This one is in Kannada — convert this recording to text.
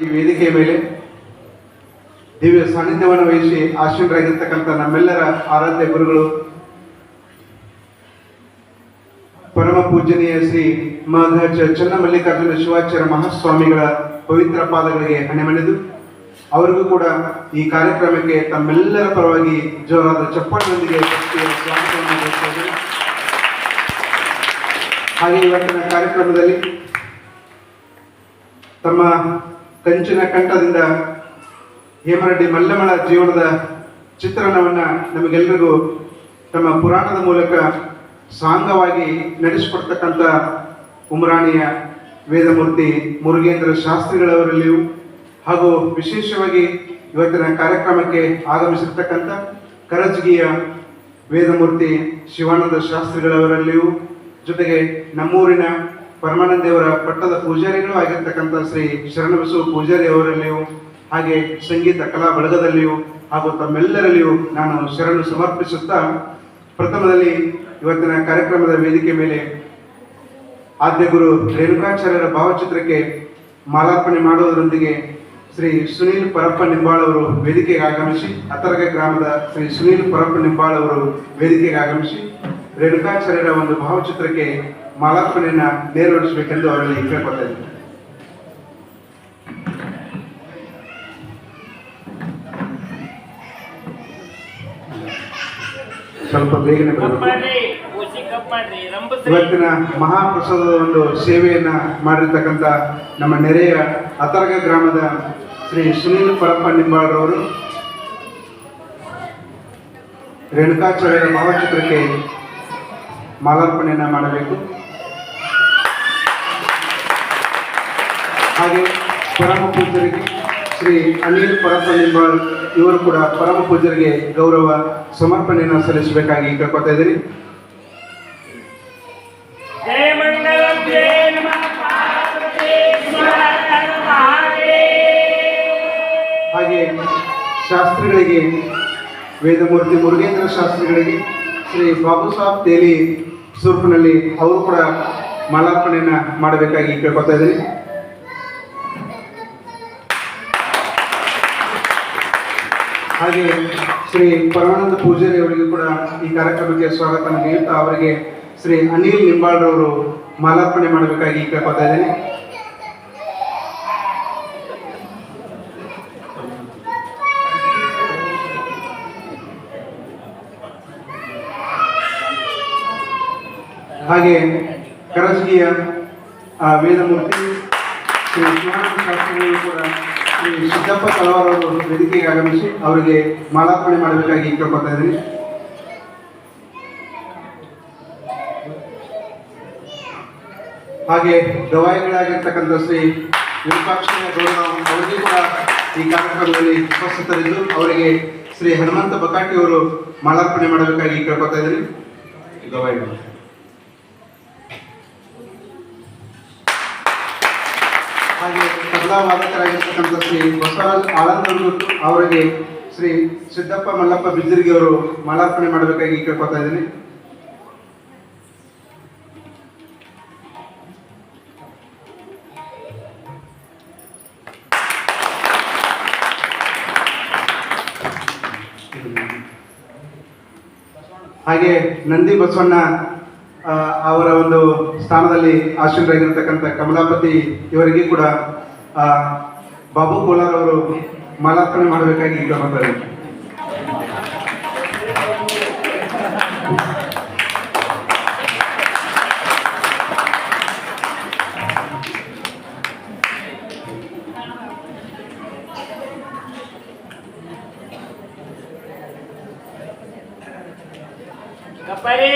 ಈ ವೇದಿಕೆಯ ಮೇಲೆ ದಿವ್ಯ ಸಾನ್ನಿಧ್ಯವನ್ನು ವಹಿಸಿ ಆಶೀನರಾಗಿರ್ತಕ್ಕಂಥ ನಮ್ಮೆಲ್ಲರ ಆರಾಧ್ಯ ಗುರುಗಳು, ಪರಮ ಪೂಜನೀಯ ಶ್ರೀ ಮಾಧಾಚ ಚನ್ನಮಲ್ಲಿಕಾರ್ಜುನ ಶಿವಾಚಾರ್ಯ ಮಹಾಸ್ವಾಮಿಗಳ ಪವಿತ್ರ ಪಾದಗಳಿಗೆ ಹಣೆಮಣೆದು, ಅವರಿಗೂ ಕೂಡ ಈ ಕಾರ್ಯಕ್ರಮಕ್ಕೆ ತಮ್ಮೆಲ್ಲರ ಪರವಾಗಿ ಜೋರಾದ ಚಪ್ಪಾಳಿನೊಂದಿಗೆ ಹಾಗೆ ಇವತ್ತಿನ ಕಾರ್ಯಕ್ರಮದಲ್ಲಿ ತಮ್ಮ ಕಂಚಿನ ಕಂಠದಿಂದ ಹೇಮರಡ್ಡಿ ಮಲ್ಲಮಳ ಜೀವನದ ಚಿತ್ರಣವನ್ನ ನಮಗೆಲ್ಲರಿಗೂ ತಮ್ಮ ಪುರಾಣದ ಮೂಲಕ ಸಾಂಗವಾಗಿ ನಡೆಸಿಕೊಡ್ತಕ್ಕಂಥ ಉಮರಾಣಿಯ ವೇದಮೂರ್ತಿ ಮುರುಗೇಂದ್ರ ಶಾಸ್ತ್ರಿಗಳವರಲ್ಲಿಯೂ ಹಾಗೂ ವಿಶೇಷವಾಗಿ ಇವತ್ತಿನ ಕಾರ್ಯಕ್ರಮಕ್ಕೆ ಆಗಮಿಸಿರ್ತಕ್ಕಂಥ ಕರಜಗಿಯ ವೇದಮೂರ್ತಿ ಶಿವಾನಂದ ಶಾಸ್ತ್ರಿಗಳವರಲ್ಲಿಯೂ ಜೊತೆಗೆ ನಮ್ಮೂರಿನ ಪರಮಾನಂದ ದೇವರ ಪಟ್ಟದ ಪೂಜಾರಿಗಳು ಆಗಿರ್ತಕ್ಕಂಥ ಶ್ರೀ ಶರಣಬಸವ ಪೂಜಾರಿ ಅವರಲ್ಲಿಯೂ ಹಾಗೆ ಸಂಗೀತ ಕಲಾ ಬಳಗದಲ್ಲಿಯೂ ಹಾಗೂ ತಮ್ಮೆಲ್ಲರಲ್ಲಿಯೂ ನಾನು ಶರಣು ಸಮರ್ಪಿಸುತ್ತಾ ಪ್ರಥಮದಲ್ಲಿ ಇವತ್ತಿನ ಕಾರ್ಯಕ್ರಮದ ವೇದಿಕೆ ಮೇಲೆ ಆದ್ಯ ಗುರು ರೇಣುಕಾಚಾರ್ಯರ ಭಾವಚಿತ್ರಕ್ಕೆ ಮಾಲಾರ್ಪಣೆ ಮಾಡುವುದರೊಂದಿಗೆ ಶ್ರೀ ಸುನೀಲ್ ಪರಪ್ಪ ನಿಂಬಾಳ್ ಅವರು ವೇದಿಕೆಗೆ ಆಗಮಿಸಿ ಅತರಗ ಗ್ರಾಮದ ಶ್ರೀ ಸುನೀಲ್ ಪರಪ್ಪ ನಿಂಬಾಳ್ ಅವರು ವೇದಿಕೆಗೆ ಆಗಮಿಸಿ, ರೇಣುಕಾಚಾರ್ಯರ ಒಂದು ಭಾವಚಿತ್ರಕ್ಕೆ ಮಾಲಾರ್ಪಣೆಯನ್ನ ನೆರವೇರಿಸಬೇಕೆಂದು ಅವರಲ್ಲಿ ಕೇಳ್ಕೊತಾ ಇದ್ದೀನಿ. ಸ್ವಲ್ಪ ಬೇಗನೆ ಇವತ್ತಿನ ಮಹಾಪ್ರಸಾದದ ಒಂದು ಸೇವೆಯನ್ನ ಮಾಡಿರ್ತಕ್ಕಂಥ ನಮ್ಮ ನೆರೆಯ ಅತರ್ಗ ಗ್ರಾಮದ ಶ್ರೀ ಸುನೀಲ್ ಪರಪ್ಪ ನಿಂಬಾಳ್ರವರು ರೇಣುಕಾಚಾರ್ಯರ ಭಾವಚಿತ್ರಕ್ಕೆ ಮಾಲಾರ್ಪಣೆಯನ್ನ ಮಾಡಬೇಕು. ಹಾಗೆ ಪರಮ ಪೂಜರಿಗೆ ಶ್ರೀ ಅನಿಲ್ ಪರಪ್ಪ ನಿಂಬಾಳ್ ಇವರು ಕೂಡ ಪರಮ ಪೂಜರಿಗೆ ಗೌರವ ಸಮರ್ಪಣೆಯನ್ನು ಸಲ್ಲಿಸಬೇಕಾಗಿ ಕೇಳ್ಕೊತಾ ಇದ್ದೀನಿ. ಹಾಗೆ ಶಾಸ್ತ್ರಿಗಳಿಗೆ ವೇದಮೂರ್ತಿ ಮುರುಗೇಂದ್ರ ಶಾಸ್ತ್ರಿಗಳಿಗೆ ಶ್ರೀ ಬಾಬು ಸಾಹೇಬ್ ತೇಲಿ ಸುರ್ಪಿನಲ್ಲಿ ಅವರು ಕೂಡ ಮಾಲಾರ್ಪಣೆಯನ್ನು ಮಾಡಬೇಕಾಗಿ ಕೇಳ್ಕೊತಾ ಇದ್ದೀನಿ. ಹಾಗೆ ಶ್ರೀ ಪರಮಾನಂದ ಪೂಜಾರಿ ಅವರಿಗೂ ಕೂಡ ಈ ಕಾರ್ಯಕ್ರಮಕ್ಕೆ ಸ್ವಾಗತ ನೀಡುತ್ತಾ ಅವರಿಗೆ ಶ್ರೀ ಅನಿಲ್ ನಿಂಬಾಳ್ರವರು ಮಾಲಾರ್ಪಣೆ ಮಾಡಬೇಕಾಗಿ ಕೇಳ್ಕೊತಾ ಇದ್ದೇನೆ. ಹಾಗೆ ಆ, ವೇದಮೂರ್ತಿ ಶ್ರೀ ಶಾಸ್ತ್ರಿಗಳು ಕೂಡ ಶ್ರೀ ಸಿದ್ದಪ್ಪ ತಲವಾರ್ ಅವರು ವೇದಿಕೆಗೆ ಆಗಮಿಸಿ ಅವರಿಗೆ ಮಾಲಾರ್ಪಣೆ ಮಾಡಬೇಕಾಗಿ ಕೇಳ್ಕೊತಾ ಇದ್ದೀನಿ. ಹಾಗೆ ಗವಾಯಿಗಳಾಗಿರ್ತಕ್ಕಂಥ ಶ್ರೀ ವಿರೂಪಾಕ್ಷಯ್ಯ ಗೌಡ ಅವರಿಗೂ ಕೂಡ ಈ ಕಾರ್ಯಕ್ರಮದಲ್ಲಿ ಉಪಸ್ಥಿತರಿದ್ದು, ಅವರಿಗೆ ಶ್ರೀ ಹನುಮಂತ ಬಕಾಟಿ ಅವರು ಮಾಲಾರ್ಪಣೆ ಮಾಡಬೇಕಾಗಿ ಕೇಳ್ಕೊತಾ ಇದ್ದೀನಿ. ಗವಾಯಿಗಳು ಹಾಗೆ ವಾದಕರಾಗಿರ್ತಕ್ಕಂಥ ಶ್ರೀ ಬಸವರಾಜ್ ಆಳಂದೂರು ಅವರಿಗೆ ಶ್ರೀ ಸಿದ್ದಪ್ಪ ಮಲ್ಲಪ್ಪ ಬಿದ್ದರಿಗೆ ಅವರು ಮಾಲಾರ್ಪಣೆ ಮಾಡಬೇಕಾಗಿ ಕೇಳ್ಕೊತಾ ಇದ್ದೀನಿ. ಹಾಗೆ ನಂದಿ ಬಸವಣ್ಣ ಅವರ ಒಂದು ಸ್ಥಾನದಲ್ಲಿ ಆಶೀನರಾಗಿರ್ತಕ್ಕಂಥ ಕಮಲಾಪತಿ ಇವರಿಗೆ ಕೂಡ ಬಾಬು ಕೋಲಾರ್ ಅವರು ಮಾಲಾರ್ಪಣೆ ಮಾಡಬೇಕಾಗಿ ಈಗ ಬರ್ತಾರೆ ಕಪ್ಪರಿ!